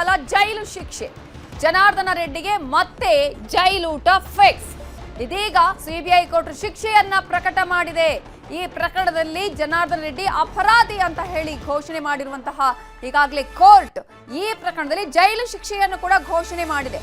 ಕಾಲ ಜೈಲು ಶಿಕ್ಷೆ. ಜನಾರ್ದನ ರೆಡ್ಡಿಗೆ ಮತ್ತೆ ಜೈಲೂಟ ಫಿಕ್ಸ್. ಇದೀಗ ಸಿಬಿಐ ಕೋರ್ಟ್ ಶಿಕ್ಷೆಯನ್ನ ಪ್ರಕಟ ಮಾಡಿದೆ. ಈ ಪ್ರಕರಣದಲ್ಲಿ ಜನಾರ್ದನ ರೆಡ್ಡಿ ಅಪರಾಧಿ ಅಂತ ಹೇಳಿ ಘೋಷಣೆ ಮಾಡಿರುವಂತಹ ಈಗಾಗಲೇ ಕೋರ್ಟ್ ಈ ಪ್ರಕರಣದಲ್ಲಿ ಜೈಲು ಶಿಕ್ಷೆಯನ್ನು ಕೂಡ ಘೋಷಣೆ ಮಾಡಿದೆ.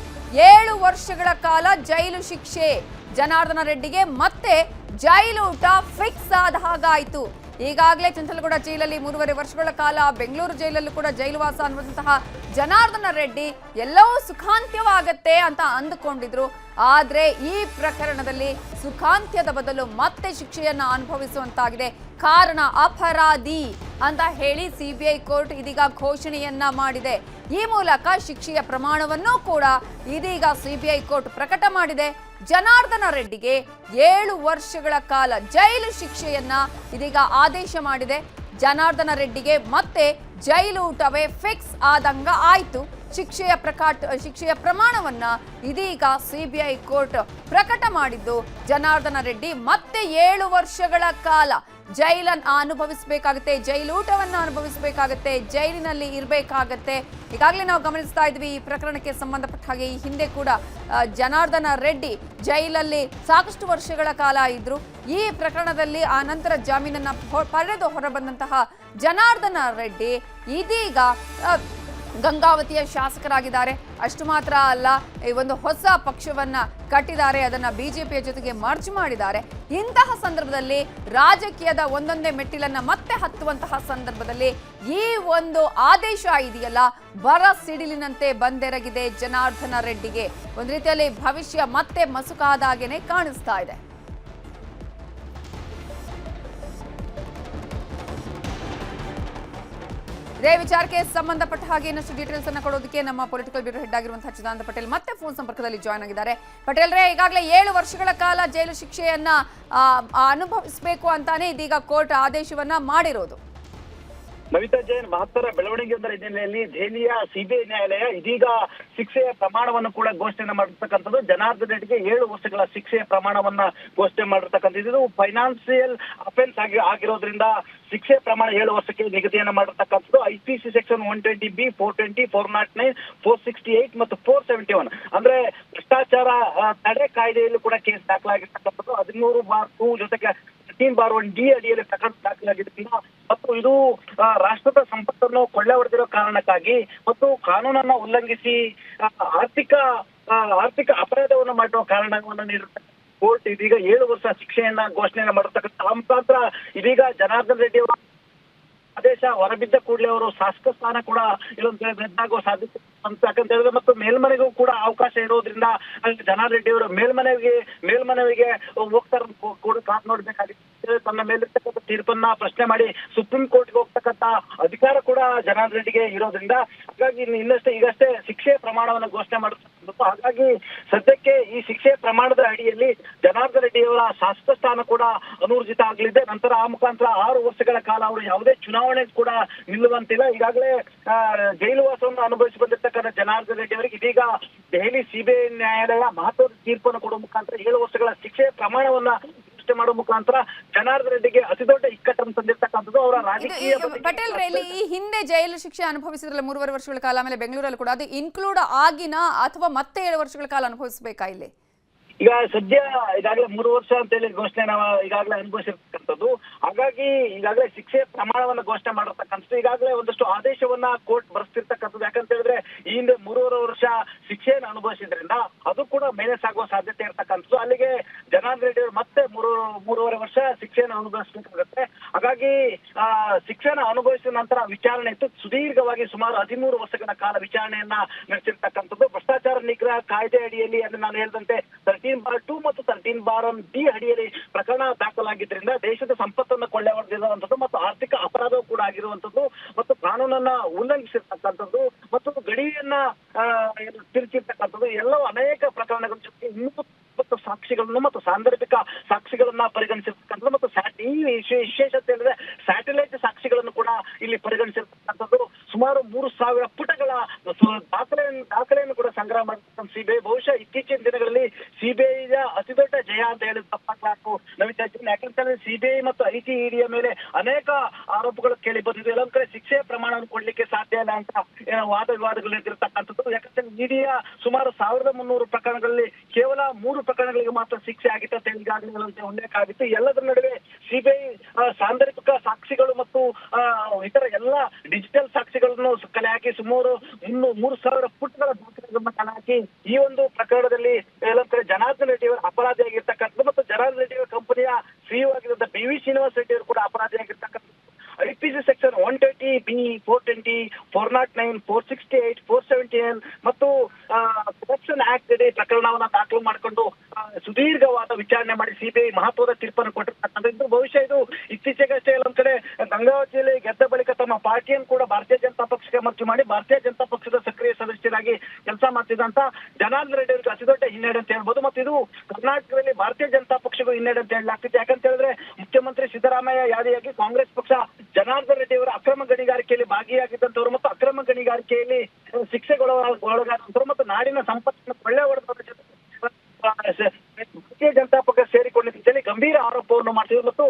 ಏಳು ವರ್ಷಗಳ ಕಾಲ ಜೈಲು ಶಿಕ್ಷೆ. ಜನಾರ್ದನ ರೆಡ್ಡಿಗೆ ಮತ್ತೆ ಜೈಲೂಟ ಫಿಕ್ಸ್ ಆದ ಹಾಗಾಯಿತು. ಈಗಾಗಲೇ ಚಂಚಲಗೌಡ ಜೈಲಲ್ಲಿ ಮೂರುವರೆ ವರ್ಷಗಳ ಕಾಲ, ಬೆಂಗಳೂರು ಜೈಲಲ್ಲೂ ಕೂಡ ಜೈಲುವಾಸ ಅನ್ನುವಂತಹ ಜನಾರ್ದನ ರೆಡ್ಡಿ ಎಲ್ಲವೂ ಸುಖಾಂತ್ಯವಾಗತ್ತೆ ಅಂತ ಅಂದುಕೊಂಡಿದ್ರು. ಆದ್ರೆ ಈ ಪ್ರಕರಣದಲ್ಲಿ ಸುಖಾಂತ್ಯದ ಬದಲು ಮತ್ತೆ ಶಿಕ್ಷೆಯನ್ನು ಅನುಭವಿಸುವಂತಾಗಿದೆ. ಕಾರಣ ಅಪರಾಧಿ ಅಂತ ಹೇಳಿ ಸಿಬಿಐ ಕೋರ್ಟ್ ಇದೀಗ ಘೋಷಣೆಯನ್ನ ಮಾಡಿದೆ. ಈ ಮೂಲಕ ಶಿಕ್ಷೆಯ ಪ್ರಮಾಣವನ್ನು ಕೂಡ ಇದೀಗ ಸಿಬಿಐ ಕೋರ್ಟ್ ಪ್ರಕಟ ಮಾಡಿದೆ. ಜನಾರ್ದನ ರೆಡ್ಡಿಗೆ ಏಳು ವರ್ಷಗಳ ಕಾಲ ಜೈಲು ಶಿಕ್ಷೆಯನ್ನ ಇದೀಗ ಆದೇಶ ಮಾಡಿದೆ. ಜನಾರ್ದನ ರೆಡ್ಡಿಗೆ ಮತ್ತೆ ಜೈಲು ಊಟವೇ ಫಿಕ್ಸ್ ಆದಂಗ ಆಯ್ತು. ಶಿಕ್ಷೆಯ ಪ್ರಕಟ, ಶಿಕ್ಷೆಯ ಪ್ರಮಾಣವನ್ನ ಇದೀಗ ಸಿಬಿಐ ಕೋರ್ಟ್ ಪ್ರಕಟ ಮಾಡಿದ್ದು, ಜನಾರ್ದನ ರೆಡ್ಡಿ ಮತ್ತೆ ಏಳು ವರ್ಷಗಳ ಕಾಲ ಜೈಲನ್ನ ಅನುಭವಿಸಬೇಕಾಗುತ್ತೆ ಜೈಲೂಟವನ್ನ ಅನುಭವಿಸಬೇಕಾಗತ್ತೆ, ಜೈಲಿನಲ್ಲಿ ಇರಬೇಕಾಗತ್ತೆ. ಈಗಾಗಲೇ ನಾವು ಗಮನಿಸ್ತಾ ಇದ್ವಿ, ಈ ಪ್ರಕರಣಕ್ಕೆ ಸಂಬಂಧಪಟ್ಟ ಹಾಗೆ ಈ ಹಿಂದೆ ಕೂಡ ಜನಾರ್ದನ ರೆಡ್ಡಿ ಜೈಲಲ್ಲಿ ಸಾಕಷ್ಟು ವರ್ಷಗಳ ಕಾಲ ಇದ್ರು. ಈ ಪ್ರಕರಣದಲ್ಲಿ ಆ ನಂತರ ಜಾಮೀನನ್ನ ಪಡೆದು ಹೊರಬಂದಂತಹ ಜನಾರ್ದನ ರೆಡ್ಡಿ ಇದೀಗ ಗಂಗಾವತಿಯ ಶಾಸಕರಾಗಿದ್ದಾರೆ. ಅಷ್ಟು ಮಾತ್ರ ಅಲ್ಲ, ಈ ಒಂದು ಹೊಸ ಪಕ್ಷವನ್ನ ಕಟ್ಟಿದ್ದಾರೆ, ಅದನ್ನ ಬಿಜೆಪಿಯ ಜೊತೆಗೆ ಮರ್ಜ್ ಮಾಡಿದ್ದಾರೆ. ಇಂತಹ ಸಂದರ್ಭದಲ್ಲಿ ರಾಜಕೀಯದ ಒಂದೊಂದೇ ಮೆಟ್ಟಿಲನ್ನ ಮತ್ತೆ ಹತ್ತುವಂತಹ ಸಂದರ್ಭದಲ್ಲಿ ಈ ಒಂದು ಆದೇಶ ಇದೆಯಲ್ಲ, ಬರ ಸಿಡಿಲಿನಂತೆ ಬಂದೆರಗಿದೆ ಜನಾರ್ದನ ರೆಡ್ಡಿಗೆ. ಒಂದು ರೀತಿಯಲ್ಲಿ ಭವಿಷ್ಯ ಮತ್ತೆ ಮಸುಕಾದಾಗೇನೆ ಕಾಣಿಸ್ತಾ ಇದೆ. ಇದೇ ವಿಚಾರಕ್ಕೆ ಸಂಬಂಧಪಟ್ಟ ಹಾಗೆ ಇನ್ನಷ್ಟು ಡೀಟೇಲ್ಸ್ ಅನ್ನು ಕೊಡೋದಕ್ಕೆ ನಮ್ಮ ಪೊಲಿಟಿಕಲ್ ಬ್ಯೂರೋ ಹೆಡ್ ಆಗಿರುವಂತಹ ಚಿದಾನಂದ ಪಟೇಲ್ ಮತ್ತೆ ಫೋನ್ ಸಂಪರ್ಕದಲ್ಲಿ ಜಾಯ್ನ್ ಆಗಿದ್ದಾರೆ. ಪಟೇಲ್ ರೇ, ಈಗಾಗಲೇ ಏಳು ವರ್ಷಗಳ ಕಾಲ ಜೈಲು ಶಿಕ್ಷೆಯನ್ನ ಅನುಭವಿಸಬೇಕು ಅಂತಾನೆ ಇದೀಗ ಕೋರ್ಟ್ ಆದೇಶವನ್ನ ಮಾಡಿರೋದು. ನವಿತಾ ಜೈನ್, ಮಹತ್ತರ ಬೆಳವಣಿಗೆಯೊಂದರ ಹಿನ್ನೆಲೆಯಲ್ಲಿ ದೆಹಲಿಯ ಸಿಬಿಐ ನ್ಯಾಯಾಲಯ ಇದೀಗ ಶಿಕ್ಷೆಯ ಪ್ರಮಾಣವನ್ನು ಕೂಡ ಘೋಷಣೆ ಮಾಡಿರ್ತಕ್ಕಂಥದ್ದು. ಜನಾರ್ದನ್ ರೆಡ್ಡಿಗೆ ಏಳು ವರ್ಷಗಳ ಶಿಕ್ಷೆಯ ಪ್ರಮಾಣವನ್ನ ಘೋಷಣೆ ಮಾಡಿರ್ತಕ್ಕಂಥದ್ದು. ಇದು ಫೈನಾನ್ಸಿಯಲ್ ಅಫೆನ್ಸ್ ಆಗಿ ಆಗಿರೋದ್ರಿಂದ ಶಿಕ್ಷೆ ಪ್ರಮಾಣ ಏಳು ವರ್ಷಕ್ಕೆ ನಿಗದಿಯನ್ನ ಮಾಡಿರ್ತಕ್ಕಂಥದ್ದು. IPC section one twenty B, four twenty, four nought nine, four sixty eight ಮತ್ತು ಫೋರ್ ಸೆವೆಂಟಿ ಒನ್. ಅಂದ್ರೆ ಭ್ರಷ್ಟಾಚಾರ ತಡೆ ಕಾಯ್ದೆಯಲ್ಲೂ ಕೂಡ ಕೇಸ್ ದಾಖಲಾಗಿರ್ತಕ್ಕಂಥದ್ದು. ಹದಿಮೂರು ಬಾರ್ ಟೂ ಜೊತೆಗೆ ಫಿಫ್ಟೀನ್ ಬಾರ್ ಒನ್ ಡಿ ಅಡಿಯಲ್ಲಿ ಪ್ರಕರಣ ದಾಖಲಾಗಿದೆ. ಮತ್ತು ಇದು ರಾಷ್ಟ್ರದ ಸಂಪತ್ತನ್ನು ಕೊಳ್ಳೆ ಹೊಡೆದಿರೋ ಕಾರಣಕ್ಕಾಗಿ ಮತ್ತು ಕಾನೂನನ್ನ ಉಲ್ಲಂಘಿಸಿ ಆರ್ಥಿಕ ಆರ್ಥಿಕ ಅಪರಾಧವನ್ನು ಮಾಡುವ ಕಾರಣವನ್ನು ನೀಡುತ್ತೆ ಕೋರ್ಟ್ ಇದೀಗ ಏಳು ವರ್ಷ ಶಿಕ್ಷೆಯನ್ನ ಘೋಷಣೆಯನ್ನ ಮಾಡಿರ್ತಕ್ಕಂಥ ಆ ಮುಖಾಂತರ ಇದೀಗ ಜನಾರ್ದನ್ ರೆಡ್ಡಿ ಅವರು ಆದೇಶ ಹೊರಬಿದ್ದ ಕೂಡಲೇ ಅವರು ಶಾಸಕ ಸ್ಥಾನ ಕೂಡ ಇಲ್ಲೊಂದು ರದ್ದಾಗುವ ಸಾಧ್ಯತೆ ಅಂತ ಯಾಕಂತ ಹೇಳಿದ್ರೆ ಮತ್ತು ಮೇಲ್ಮನೆಗೂ ಕೂಡ ಅವಕಾಶ ಇರೋದ್ರಿಂದ ಅಲ್ಲಿ ಜನಾರ್ದನ್ ರೆಡ್ಡಿ ಅವರು ಮೇಲ್ಮನೆಗೆ, ಮೇಲ್ಮನವಿಗೆ ಹೋಗ್ತಾರ ಕೂಡ ಕಾದ್ ನೋಡ್ಬೇಕಾಗಿತ್ತು. ತನ್ನ ಮೇಲಿರ್ತಕ್ಕಂಥ ತೀರ್ಪನ್ನ ಪ್ರಶ್ನೆ ಮಾಡಿ ಸುಪ್ರೀಂ ಕೋರ್ಟ್ಗೆ ಹೋಗ್ತಕ್ಕಂತ ಅಧಿಕಾರ ಕೂಡ ಜನಾರ್ದನ್ ರೆಡ್ಡಿಗೆ ಇರೋದ್ರಿಂದ ಹಾಗಾಗಿ ಇನ್ನು ಇನ್ನಷ್ಟೇ ಈಗಷ್ಟೇ ಶಿಕ್ಷೆ ಪ್ರಮಾಣವನ್ನು ಘೋಷಣೆ ಮಾಡಿರ್ತಕ್ಕಂಥದ್ದು ಹಾಗಾಗಿ ಸದ್ಯಕ್ಕೆ ಈ ಶಿಕ್ಷೆ ಪ್ರಮಾಣದ ಅಡಿಯಲ್ಲಿ ಜನಾರ್ದನ್ ರೆಡ್ಡಿಯವರ ಶಾಸಕ ಸ್ಥಾನ ಕೂಡ ಅನೂರ್ಜಿತ ಆಗಲಿದೆ. ನಂತರ ಆ ಮುಖಾಂತರ ಆರು ವರ್ಷಗಳ ಕಾಲ ಅವರು ಯಾವುದೇ ಚುನಾವಣೆ ಕೂಡ ನಿಲ್ಲುವಂತಿಲ್ಲ. ಈಗಾಗಲೇ ಜೈಲುವಾಸವನ್ನು ಜೈಲು ವಾಸವನ್ನು ಅನುಭವಿಸಿ ಬಂದಿರ್ತಕ್ಕಂಥ ಜನಾರ್ದನ್ ರೆಡ್ಡಿ ಅವರಿಗೆ ಇದೀಗ ದೆಹಲಿ ಸಿಬಿಐ ನ್ಯಾಯಾಲಯ ಮಹತ್ವದ ತೀರ್ಪನ್ನು ಕೊಡುವ ಮುಖಾಂತರ ಏಳು ವರ್ಷಗಳ ಶಿಕ್ಷೆ ಪ್ರಮಾಣವನ್ನ ಮಾಡುವ ಮುಖಾಂತರ ಜನಾರ್ದನ ರೆಡ್ಡಿಗೆ ಅತಿ ದೊಡ್ಡ ಇಕ್ಕಟ್ಟನ್ನು ತಂದಿರ್ತಕ್ಕಂಥದ್ದು ಅವರ ರಾಜಕೀಯ ಪಟೇಲ್ ರೈಲಿ ಈ ಹಿಂದೆ ಜೈಲು ಶಿಕ್ಷೆ ಅನುಭವಿಸಿದ್ರಲ್ಲ ಮೂರುವರೆ ವರ್ಷಗಳ ಕಾಲ ಆಮೇಲೆ ಬೆಂಗಳೂರಲ್ಲಿ ಕೂಡ ಅದು ಇನ್ಕ್ಲೂಡ್ ಆಗಿನ ಅಥವಾ ಮತ್ತೆ ಏಳು ವರ್ಷಗಳ ಕಾಲ ಅನುಭವಿಸಬೇಕಾ ಇಲ್ಲಿ? ಈಗ ಸದ್ಯ ಈಗಾಗಲೇ ಮೂರು ವರ್ಷ ಅಂತ ಹೇಳಿ ಘೋಷಣೆ ನಾವು ಈಗಾಗಲೇ ಅನುಭವಿಸಿರ್ತಕ್ಕಂಥದ್ದು ಹಾಗಾಗಿ ಈಗಾಗಲೇ ಶಿಕ್ಷೆ ಪ್ರಮಾಣವನ್ನ ಘೋಷಣೆ ಮಾಡಿರ್ತಕ್ಕಂಥದ್ದು. ಈಗಾಗಲೇ ಒಂದಷ್ಟು ಆದೇಶವನ್ನ ಕೋರ್ಟ್ ಬರೆಸ್ತಿರ್ತಕ್ಕಂಥದ್ದು. ಯಾಕಂತ ಹೇಳಿದ್ರೆ, ಈ ಹಿಂದೆ ಮೂರುವರೆ ವರ್ಷ ಶಿಕ್ಷೆಯನ್ನು ಅನುಭವಿಸಿದ್ರಿಂದ ಅದು ಕೂಡ ಮೈನಸ್ ಸಾಧ್ಯತೆ ಇರ್ತಕ್ಕಂಥದ್ದು. ಅಲ್ಲಿಗೆ ಜನಾರ್ದನ್ ರೆಡ್ಡಿ ಅವರು ಮತ್ತೆ ಮೂರು ಮೂರುವರೆ ವರ್ಷ ಶಿಕ್ಷೆಯನ್ನು ಅನುಭವಿಸಬೇಕಾಗುತ್ತೆ. ಹಾಗಾಗಿ, ಆ ಶಿಕ್ಷಣ ಅನುಭವಿಸಿದ ನಂತರ ವಿಚಾರಣೆ ಇತ್ತು. ಸುದೀರ್ಘವಾಗಿ ಸುಮಾರು ಹದಿಮೂರು ವರ್ಷಗಳ ಕಾಲ ವಿಚಾರಣೆಯನ್ನ ನಡೆಸಿರ್ತಕ್ಕಂಥದ್ದು. ಭ್ರಷ್ಟಾಚಾರ ನಿಗ್ರಹ ಕಾಯ್ದೆ ಅಡಿಯಲ್ಲಿ ಅಂದ್ರೆ ನಾನು ಹೇಳಿದಂತೆ ತರ್ಟೀನ್ ಬಾರ್ ಟೂ ಮತ್ತು ತರ್ಟೀನ್ ಬಾರ್ ಒನ್ ಡಿ ಅಡಿಯಲ್ಲಿ ಪ್ರಕರಣ ದಾಖಲಾಗಿದ್ರಿಂದ ದೇಶದ ಸಂಪತ್ತನ್ನ ಕೊಳ್ಳೆ ಹೊಡೆದಿರುವಂತದ್ದು ಮತ್ತು ಆರ್ಥಿಕ ಅಪರಾಧವೂ ಕೂಡ ಆಗಿರುವಂತದ್ದು ಮತ್ತು ಕಾನೂನನ್ನ ಉಲ್ಲಂಘಿಸಿರ್ತಕ್ಕಂಥದ್ದು ಮತ್ತು ಗಡಿಯನ್ನ ತಿರುಚಿರ್ತಕ್ಕಂಥದ್ದು ಎಲ್ಲವೂ ಅನೇಕ ಪ್ರಕರಣಗಳ ಜೊತೆ ಇನ್ನೂ ಮತ್ತು ಸಾಕ್ಷಿಗಳನ್ನು ಮತ್ತು ಸಾಂದರ್ಭಿಕ ಸಾಕ್ಷಿಗಳನ್ನ ಪರಿಗಣಿಸಿರ್ತಕ್ಕಂಥದ್ದು ಮತ್ತು ಈ ವಿಶೇಷತೆ ಅಂದ್ರೆ ಸ್ಯಾಟಲೈಟ್ ಸಾಕ್ಷಿಗಳನ್ನು ಕೂಡ ಇಲ್ಲಿ ಪರಿಗಣಿಸಿರ್ತಕ್ಕಂಥದ್ದು. ಸುಮಾರು ಮೂರು ಸಾವಿರ ಪುಟಗಳ ದಾಖಲೆಯನ್ನು ದಾಖಲೆಯನ್ನು ಕೂಡ ಸಂಗ್ರಹ ಮಾಡಿ ಸಿಬಿಐ ಬಹುಶಃ ಇತ್ತೀಚಿನ ದಿನಗಳಲ್ಲಿ ಸಿಬಿಐಯ ಅತಿ ದೊಡ್ಡ ಜಯ ಅಂತ ಹೇಳಿ ತಪ್ಪಾಗ್ಲಾಕು ನವೀನ್ ಜೈನ್ ಯಾಕಂತಂದ್ರೆ ಸಿಬಿಐ ಮತ್ತು ಐಟಿ ಇಡಿಯ ಮೇಲೆ ಅನೇಕ ಆರೋಪಗಳು ಕೇಳಿ ಬಂದಿದೆ ಎಲ್ಲೊಂದ್ ಕಡೆ ಶಿಕ್ಷೆ ಪ್ರಮಾಣವನ್ನು ಕೊಡ್ಲಿಕ್ಕೆ ಸಾಧ್ಯ ಇಲ್ಲ ಅಂತ ವಾದ ವಿವಾದಗಳು ಎದ್ದಿರ್ತಕ್ಕಂಥದ್ದು ಯಾಕಂದ್ರೆ ಇಡಿಯ ಸುಮಾರು ಸಾವಿರದ ಮುನ್ನೂರು ಪ್ರಕರಣಗಳಲ್ಲಿ ಕೇವಲ ಮೂರು ಪ್ರಕರಣಗಳಿಗೆ ಮಾತ್ರ ಶಿಕ್ಷೆ ಆಗಿತ್ತು ಅಂತ ಉಲ್ಲೇಖ ಆಗಿತ್ತು. ಎಲ್ಲದರ ನಡುವೆ ಸಿಬಿಐ ಸಾಂದರ್ಭಿಕ ಸಾಕ್ಷಿಗಳು ಮತ್ತು ಇತರ ಎಲ್ಲ ಡಿಜಿಟಲ್ ಸಾಕ್ಷಿಗಳನ್ನು ಕಲೆ ಹಾಕಿ ಸುಮಾರು ಮುನ್ನೂ ಮೂರು ಸಾವಿರ ಪುಟ್ಗಳ ದಾಖಲೆಗಳನ್ನ ಕಲೆ ಹಾಕಿ ಈ ಒಂದು ಪ್ರಕರಣದಲ್ಲಿ ಎಲ್ಲ ಕಡೆ ಜನಾರ್ದನ್ ರೆಡ್ಡಿ ಅವರು ಅಪರಾಧಿಯಾಗಿರ್ತಕ್ಕಂಥದ್ದು ಮತ್ತು ಜನಾರ್ದನ್ ರೆಡ್ಡಿ ಅವರ ಕಂಪನಿಯ ಸಿಇಒ ಆಗಿರುವಂತಹ ಬಿ ವಿ ಶ್ರೀನಿವಾಸ ರೆಡ್ಡಿ ಅವರು ಕೂಡ ಅಪರಾಧಿಯಾಗಿರ್ತಕ್ಕಂಥದ್ದು. I P C section one twenty B four twenty four not nine four sixty eight four seventy nine ಮತ್ತು ಕರಪ್ಷನ್ ಆಕ್ಟ್ ಅಡಿ ಪ್ರಕರಣವನ್ನ ದಾಖಲು ಮಾಡಿಕೊಂಡು ಸುದೀರ್ಘವಾದ ವಿಚಾರಣೆ ಮಾಡಿ ಸಿಬಿಐ ಮಹತ್ವದ ತೀರ್ಪನ್ನು ಕೊಟ್ಟಿರ್ತಕ್ಕಂಥದ್ದು. ಬಹುಶಃ ಇದು ಇತ್ತೀಚೆಗಷ್ಟೇ ಅಂತಾರೆ ಕಡೆ ಗಂಗಾವತಿಯಲ್ಲಿ ಗೆದ್ದ ಬಳಿಕ ತಮ್ಮ ಪಾರ್ಟಿಯನ್ನು ಕೂಡ ಭಾರತೀಯ ಜನತಾ ಪಕ್ಷಕ್ಕೆ ಮರ್ಚಿ ಮಾಡಿ ಭಾರತೀಯ ಜನತಾ ಪಕ್ಷದ ಸಕ್ರಿಯ ಸದಸ್ಯರಾಗಿ ಕೆಲಸ ಮಾಡ್ತಿದ್ದಂತ ಜನಾರ್ದನ್ ರೆಡ್ಡಿ ಅವರಿಗೆ ಅತಿ ದೊಡ್ಡ ಹಿನ್ನಡೆ ಅಂತ ಹೇಳ್ಬೋದು. ಮತ್ತು ಇದು ಕರ್ನಾಟಕದಲ್ಲಿ ಭಾರತೀಯ ಜನತಾ ಪಕ್ಷಕ್ಕೂ ಹಿನ್ನಡೆ ಅಂತ ಹೇಳಲಾಗ್ತಿದೆ ಯಾಕಂತ ಹೇಳಿದ್ರೆ ಮುಖ್ಯಮಂತ್ರಿ ಸಿದ್ದರಾಮಯ್ಯ ಯಾದಿಯಾಗಿ ಕಾಂಗ್ರೆಸ್ ಪಕ್ಷ ಜನಾರ್ದನ್ ರೆಡ್ಡಿ ಅವರ ಅಕ್ರಮ ಗಣಿಗಾರಿಕೆಯಲ್ಲಿ ಭಾಗಿಯಾಗಿದ್ದಂತವರು ಮತ್ತು ಅಕ್ರಮ ಗಣಿಗಾರಿಕೆಯಲ್ಲಿ ಶಿಕ್ಷೆಗೊಳಗಾದಂತವರು ಮತ್ತು ನಾಡಿನ ಸಂಪತ್ತನ್ನು ಕೊಳ್ಳೆ ಪಕ್ಷ ಸೇರಿಕೊಂಡಿದ್ದಲ್ಲಿ ಗಂಭೀರ ಆರೋಪವನ್ನು ಮಾಡ್ತಿದ್ರು ಮತ್ತು